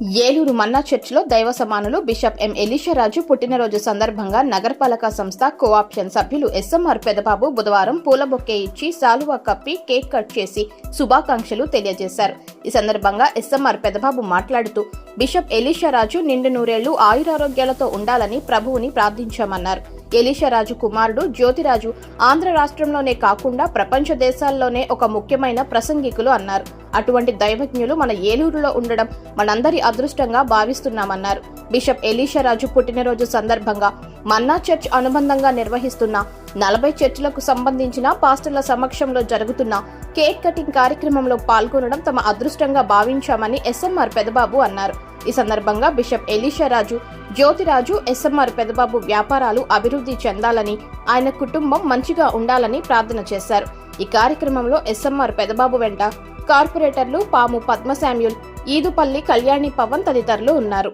ఏలూరు మన్నా చర్చిలో దైవ సమానులు బిషప్ ఎం ఎలీషరాజు పుట్టినరోజు సందర్భంగా నగరపాలక సంస్థ కోఆప్షన్ సభ్యులు ఎస్ఎంఆర్ పెదబాబు బుధవారం పూల బొక్కే ఇచ్చి సాలువా కప్పి కేక్ కట్ చేసి శుభాకాంక్షలు తెలియజేశారు. ఈ సందర్భంగా ఎస్ఎంఆర్ పెదబాబు మాట్లాడుతూ బిషప్ ఎలీషారాజు నిండు నూరేళ్ళు ఆయురారోగ్యాలతో ఉండాలని ప్రభువుని ప్రార్థించామన్నారు. ఎలీషారాజు కుమారుడు జ్యోతిరాజు ఆంధ్ర రాష్ట్రంలోనే కాకుండా ప్రపంచ దేశాల్లోనే ఒక ముఖ్యమైన ప్రసంగికులు అన్నారు. అటువంటి దైవజ్ఞులు మన ఏలూరులో ఉండడం మనందరి అదృష్టంగా భావిస్తున్నామన్నారు. బిషప్ ఎలీషారాజు పుట్టినరోజు సందర్భంగా మన్నా చర్చ్ అనుబంధంగా నిర్వహిస్తున్న నలభై చర్చిలకు సంబంధించిన పాస్టర్ల సమక్షంలో జరుగుతున్న కేక్ కటింగ్ కార్యక్రమంలో పాల్గొనడం తమ అదృష్టంగా భావించామని ఎస్ఎంఆర్ పెదబాబు అన్నారు. ఈ సందర్భంగా బిషప్ ఎలీషారాజు జ్యోతిరాజు ఎస్ఎంఆర్ పెదబాబు వ్యాపారాలు అభివృద్ధి చెందాలని ఆయన కుటుంబం మంచిగా ఉండాలని ప్రార్థన చేశారు. ఈ కార్యక్రమంలో ఎస్ఎంఆర్ పెదబాబు వెంట కార్పొరేటర్లు పాము పద్మ శామ్యుల్ ఈదుపల్లి కళ్యాణి పవన్ తదితరులు ఉన్నారు.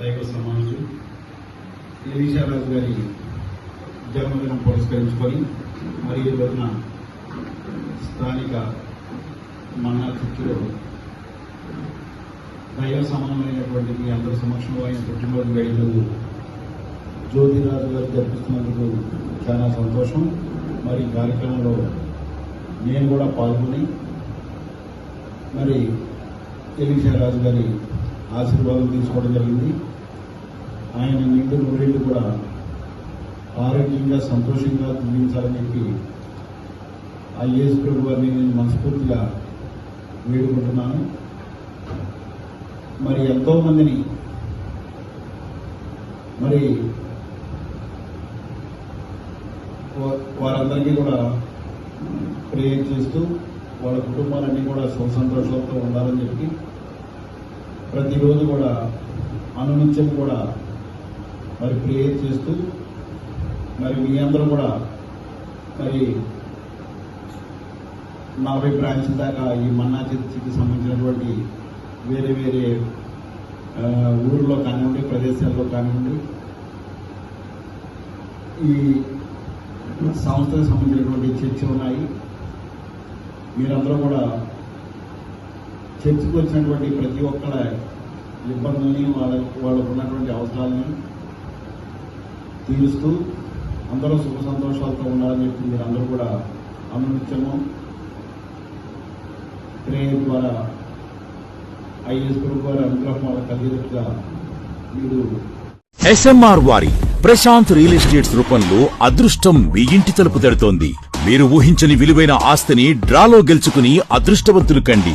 గౌరవనీయులు పెద్దలు సమానులు ఎలీషారాజు గారి జన్మదినం పురస్కరించుకొని మరి ఈ రోజున స్థానిక మన్నా చిత్తూరు దైవ సమానమైనటువంటి మీ అందరి సమక్షంలో ఆయన పుట్టినరోజు వేడుకలు జ్యోతిరాజు గారు జరిపిస్తున్నందుకు చాలా సంతోషం. మరి కార్యక్రమంలో నేను కూడా పాల్గొని మరి రాజు గారి ఆశీర్వాదం తీసుకోవడం జరిగింది. ఆయన నిండు నూరేళ్ళు కూడా ఆరోగ్యంగా సంతోషంగా జీవించాలని చెప్పి ఆ యేసు ప్రభు వారిని నేను మనస్ఫూర్తిగా వేడుకుంటున్నాను. మరి ఎంతోమందిని మరి వారందరికీ కూడా ప్రేయర్ చేస్తూ వాళ్ళ కుటుంబాలన్నీ కూడా సుఖ సంతోషాలతో ఉండాలని చెప్పి ప్రతిరోజు కూడా అనునిత్యం కూడా మరి ప్రేయర్ చేస్తూ మరి మీ అందరూ కూడా మరి నలభై బ్రాంచ్ దాకా ఈ మన్నా చర్చికి సంబంధించినటువంటి వేరే వేరే ఊళ్ళో కానివ్వండి ప్రదేశాల్లో కానివ్వండి ఈ సంస్థకు సంబంధించినటువంటి చర్చ ఉన్నాయి. మీరందరూ కూడా చర్చకు వచ్చినటువంటి ప్రతి ఒక్కళ్ళ ఇబ్బందుల్ని వాళ్ళ వాళ్ళకు ఉన్నటువంటి అవసరాలని తీరుస్తూ అందరూ సుఖ సంతోషాలతో ఉండాలని చెప్పి మీరందరూ కూడా అనునిత్యము ప్రేయర్ ద్వారా ఐఎస్ గురువు గారి అనుగ్రహం వాళ్ళకి కలిగేటట్టుగా మీరు ఎస్ఎంఆర్ వారి ప్రశాంత్ రియల్ ఎస్టేట్స్ రూపంలో అదృష్టం మీ ఇంటి తలుపు తడుతోంది. మీరు ఊహించని విలువైన ఆస్తిని డ్రాలో గెలుచుకుని అదృష్టవంతులు కండి.